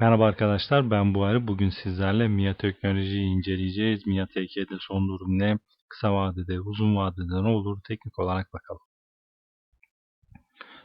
Merhaba arkadaşlar ben Buhari. Bugün sizlerle MIA teknolojiyi inceleyeceğiz. MIA TK'de son durum ne? Kısa vadede, uzun vadede ne olur? Teknik olarak bakalım.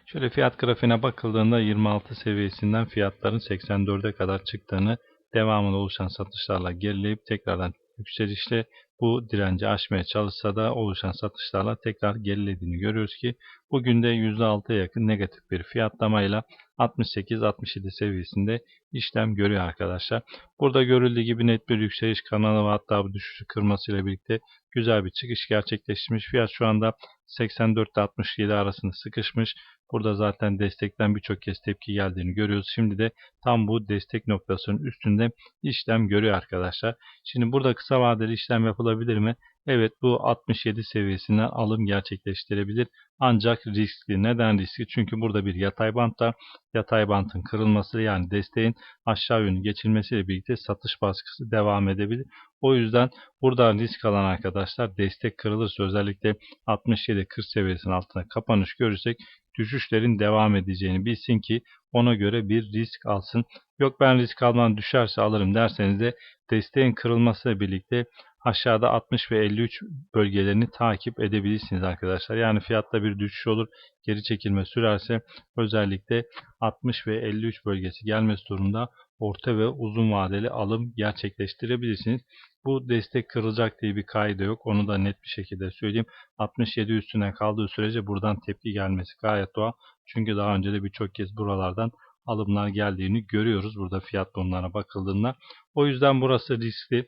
Şöyle fiyat grafiğine bakıldığında 26 seviyesinden fiyatların 84'e kadar çıktığını, devamında oluşan satışlarla gerileyip tekrardan yükselişle bu direnci aşmaya çalışsa da oluşan satışlarla tekrar gerilediğini görüyoruz ki bugün de %6'ya yakın negatif bir fiyatlamayla 68-67 seviyesinde işlem görüyor arkadaşlar. Burada görüldüğü gibi net bir yükseliş kanalı ve hatta bu düşüşü kırmasıyla birlikte güzel bir çıkış gerçekleştirmiş. Fiyat şu anda 84-67 arasında sıkışmış. Burada zaten destekten birçok kez tepki geldiğini görüyoruz. Şimdi de tam bu destek noktasının üstünde işlem görüyor arkadaşlar. Şimdi burada kısa vadeli işlem yapılabilir mi? Evet bu 67 seviyesine alım gerçekleştirebilir. Ancak riskli. Neden riskli? Çünkü burada bir yatay bant var. Yatay bantın kırılması yani desteğin aşağı yönü geçilmesiyle birlikte satış baskısı devam edebilir. O yüzden buradan risk alan arkadaşlar destek kırılırsa özellikle 67-40 seviyesinin altına kapanış görürsek düşüşlerin devam edeceğini bilsin ki ona göre bir risk alsın. Yok ben risk almam düşerse alırım derseniz de desteğin kırılmasıyla birlikte aşağıda 60 ve 53 bölgelerini takip edebilirsiniz arkadaşlar. Yani fiyatta bir düşüş olur. Geri çekilme sürerse özellikle 60 ve 53 bölgesi gelmesi durumunda orta ve uzun vadeli alım gerçekleştirebilirsiniz. Bu destek kırılacak diye bir kaydı yok. Onu da net bir şekilde söyleyeyim. 67 üstüne kaldığı sürece buradan tepki gelmesi gayet doğal. Çünkü daha önce de birçok kez buralardan alımlar geldiğini görüyoruz. Burada fiyat donlarına bakıldığında. O yüzden burası riskli.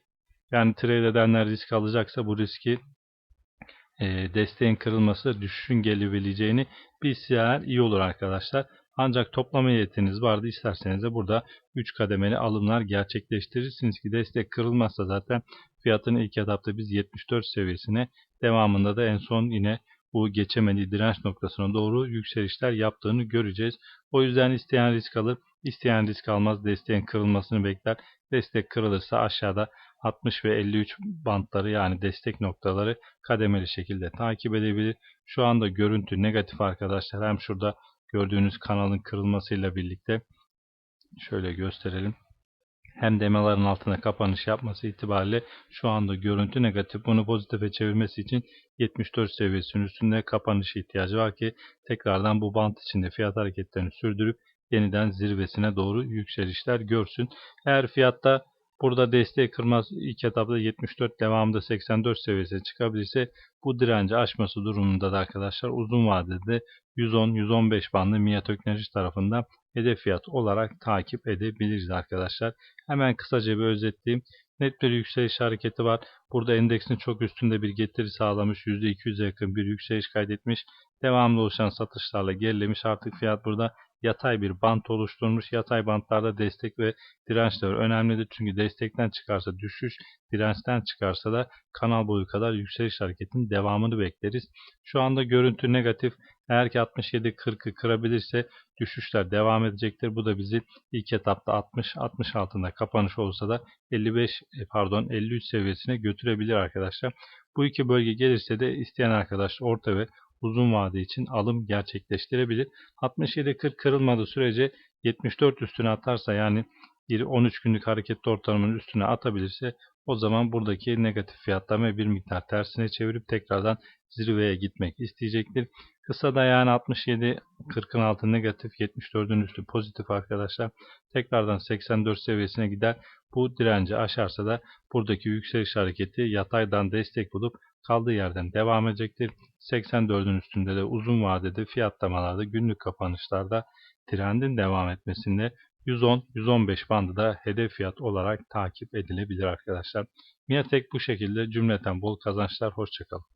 Yani trade edenler risk alacaksa bu riski e, desteğin kırılması düşüşün gelebileceğini bilseler iyi olur arkadaşlar. Ancak toplama niyetiniz vardı isterseniz de burada 3 kademeli alımlar gerçekleştirirsiniz ki destek kırılmazsa zaten fiyatın ilk etapta biz 74 seviyesine devamında da en son yine bu geçemediği direnç noktasına doğru yükselişler yaptığını göreceğiz. O yüzden isteyen risk alır, isteyen risk almaz desteğin kırılmasını bekler. Destek kırılırsa aşağıda 60 ve 53 bantları yani destek noktaları kademeli şekilde takip edebilir. Şu anda görüntü negatif arkadaşlar. Hem şurada gördüğünüz kanalın kırılmasıyla birlikte şöyle gösterelim. Hem demelerin altına kapanış yapması itibariyle şu anda görüntü negatif. Bunu pozitife çevirmesi için 74 seviyesinin üstünde kapanış ihtiyacı var ki tekrardan bu bant içinde fiyat hareketlerini sürdürüp yeniden zirvesine doğru yükselişler görsün. Eğer fiyatta Burada desteği kırmaz ilk etapta 74 devamında 84 seviyesine çıkabilirse bu direnci aşması durumunda da arkadaşlar uzun vadede 110-115 bandı MIA teknoloji tarafından hedef fiyat olarak takip edebiliriz arkadaşlar. Hemen kısaca bir özetleyeyim. Net bir yükseliş hareketi var. Burada endeksin çok üstünde bir getiri sağlamış. %200'e yakın bir yükseliş kaydetmiş. Devamlı oluşan satışlarla gerilemiş. Artık fiyat burada yatay bir bant oluşturmuş. Yatay bantlarda destek ve dirençler önemlidir. Çünkü destekten çıkarsa düşüş, dirençten çıkarsa da kanal boyu kadar yükseliş hareketinin devamını bekleriz. Şu anda görüntü negatif. Eğer ki 67-40'ı kırabilirse düşüşler devam edecektir. Bu da bizi ilk etapta 60-60 altında kapanış olsa da 55 e, pardon 53 seviyesine götürebilir arkadaşlar. Bu iki bölge gelirse de isteyen arkadaş orta ve uzun vade için alım gerçekleştirebilir. 67-40 kırılmadığı sürece 74 üstüne atarsa yani bir 13 günlük hareketli ortalamanın üstüne atabilirse o zaman buradaki negatif fiyatlama bir miktar tersine çevirip tekrardan zirveye gitmek isteyecektir. Kısa da yani 67 40'ın altı negatif 74'ün üstü pozitif arkadaşlar. Tekrardan 84 seviyesine gider. Bu direnci aşarsa da buradaki yükseliş hareketi yataydan destek bulup kaldığı yerden devam edecektir. 84'ün üstünde de uzun vadede fiyatlamalarda günlük kapanışlarda trendin devam etmesinde 110-115 bandı da hedef fiyat olarak takip edilebilir arkadaşlar. Miatek bu şekilde cümleten bol kazançlar. Hoşçakalın.